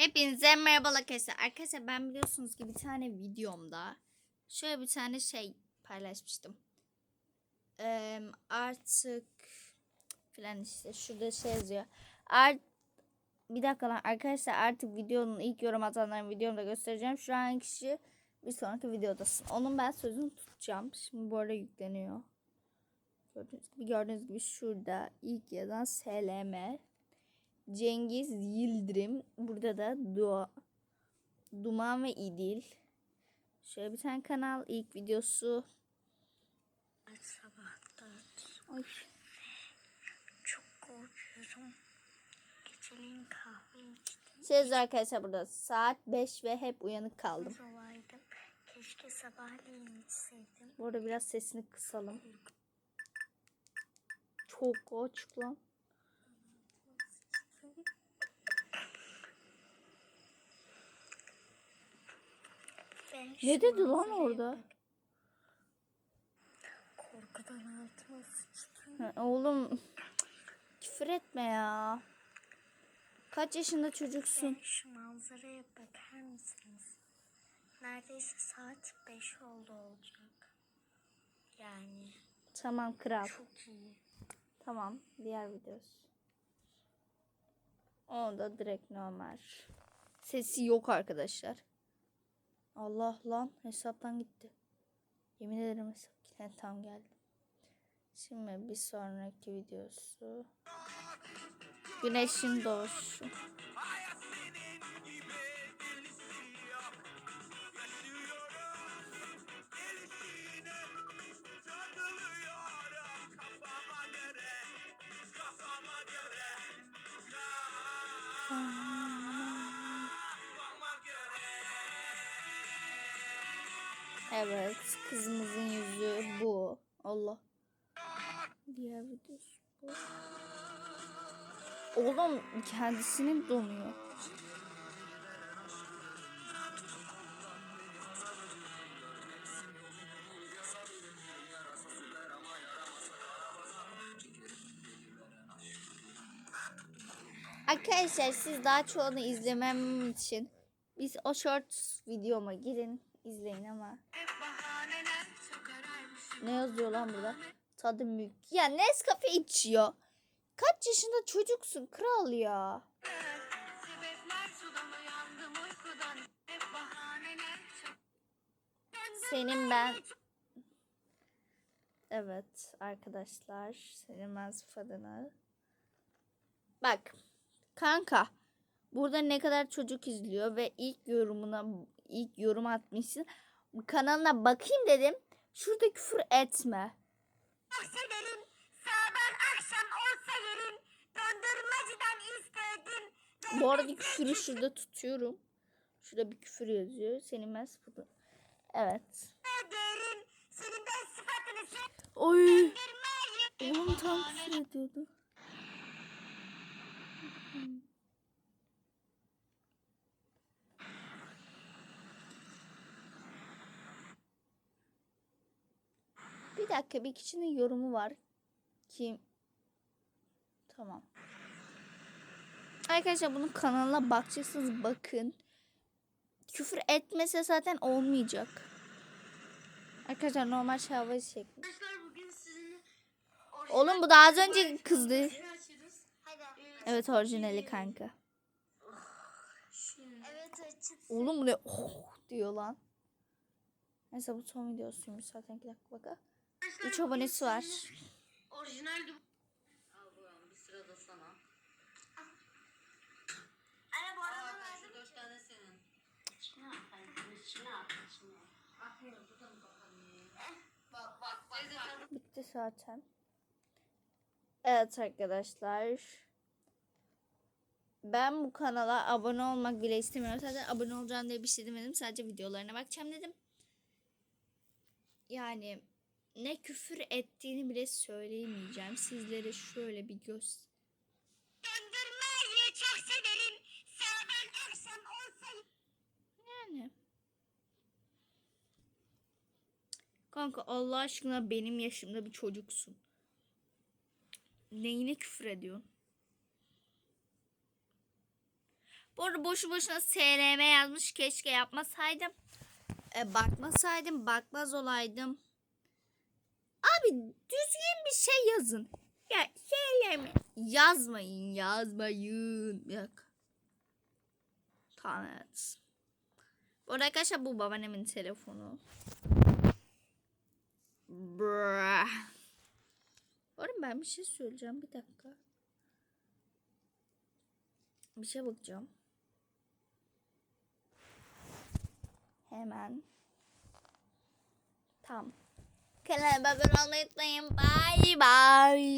Hepinize merhaba arkadaşlar. Arkadaşlar ben biliyorsunuz ki bir tane videomda şöyle bir tane şey paylaşmıştım. Ee, artık filan işte şurada şey yazıyor. Art bir dakika lan arkadaşlar artık videonun ilk yorum atanların videomda göstereceğim. Şu an kişi bir sonraki videodasın. Onun ben sözünü tutacağım. Şimdi bu arada yükleniyor. Gördüğünüz gibi, gördüğünüz gibi şurada ilk yazan SLM. Cengiz Yıldırım. Burada da Dua, Duman ve İdil. Şöyle bir tane kanal. ilk videosu. Sabahtan Ay. çok korkuyorum. Geceliğin kahve içtim. Şey arkadaşlar burada. Saat 5 ve hep uyanık kaldım. olaydım. Keşke sabahleyin içseydim. Bu arada biraz sesini kısalım. Çok açık lan. Ben Ne dedi lan orada? Korkudan altıma sıçtım. Oğlum küfür etme ya. Kaç yaşında çocuksun? Ben şu manzaraya bakar mısınız? Neredeyse saat 5 oldu olacak. Yani Tamam kral. çok iyi. Tamam. Diğer videosu. O da direkt normal. Sesi yok arkadaşlar. Allah lan hesaptan gitti. Yemin ederim hesap gitti. Tam geldi. Şimdi bir sonraki videosu. Güneşin doğuşu. Evet, kızımızın yüzü bu. Allah. Diğer videosu bu. Oğlum kendisinin donuyor. Arkadaşlar siz daha çoğunu izlemem için biz o short videoma girin izleyin ama ne yazıyor lan burada? Tadı mülk. Ya Nescafe içiyor. Kaç yaşında çocuksun kral ya. Senin ben Evet arkadaşlar senin ben adına. Bak kanka burada ne kadar çocuk izliyor ve ilk yorumuna ilk yorum atmışsın. Kanalına bakayım dedim. Şurada küfür etme. severim. Sağdan akşam olsa yerim. Dondurmacıdan istedim. Bu arada küfürü şurada tutuyorum. Şurada bir küfür yazıyor. Senin ben sıfatı. Evet. Derim. Senin ben sıfatını Oy. Oğlum tam küfür ediyordu. Bir dakika bir kişinin yorumu var. Kim? Tamam. Arkadaşlar bunun kanalına bakacaksınız bakın. Küfür etmese zaten olmayacak. Arkadaşlar normal şahvayı şekli. Arkadaşlar bugün sizinle Oğlum bu da az önce kızdı. Evet orijinali kanka. Oğlum bu ne oh diyor lan. Neyse bu son videosuymuş zaten 2 dakika baka. 3 abonesi var. Orijinal. Al buram bir sırada sana. Anne bu arada tane senin. Bitti zaten. Evet arkadaşlar. Ben bu kanala abone olmak bile istemiyorum. Zaten abone olacağım diye bir şey demedim. Sadece videolarına bakacağım dedim. Yani ne küfür ettiğini bile söyleyemeyeceğim. Sizlere şöyle bir göz Dondurmayı çok severim. Sağdan akşam olsa Yani. Kanka Allah aşkına benim yaşımda bir çocuksun. Neyine küfür ediyorsun? Bu arada boşu boşuna SRM yazmış. Keşke yapmasaydım. E, bakmasaydım. Bakmaz olaydım. Abi düzgün bir şey yazın. Ya söyleme. Yazmayın. Yazmayın. Yok. Tamam evet. Bu arada arkadaşlar bu babaannemin telefonu. Bu arada ben bir şey söyleyeceğim. Bir dakika. Bir şey bakacağım. Hemen. Tamam. Kanalıma abone olmayı unutmayın. Bye bye.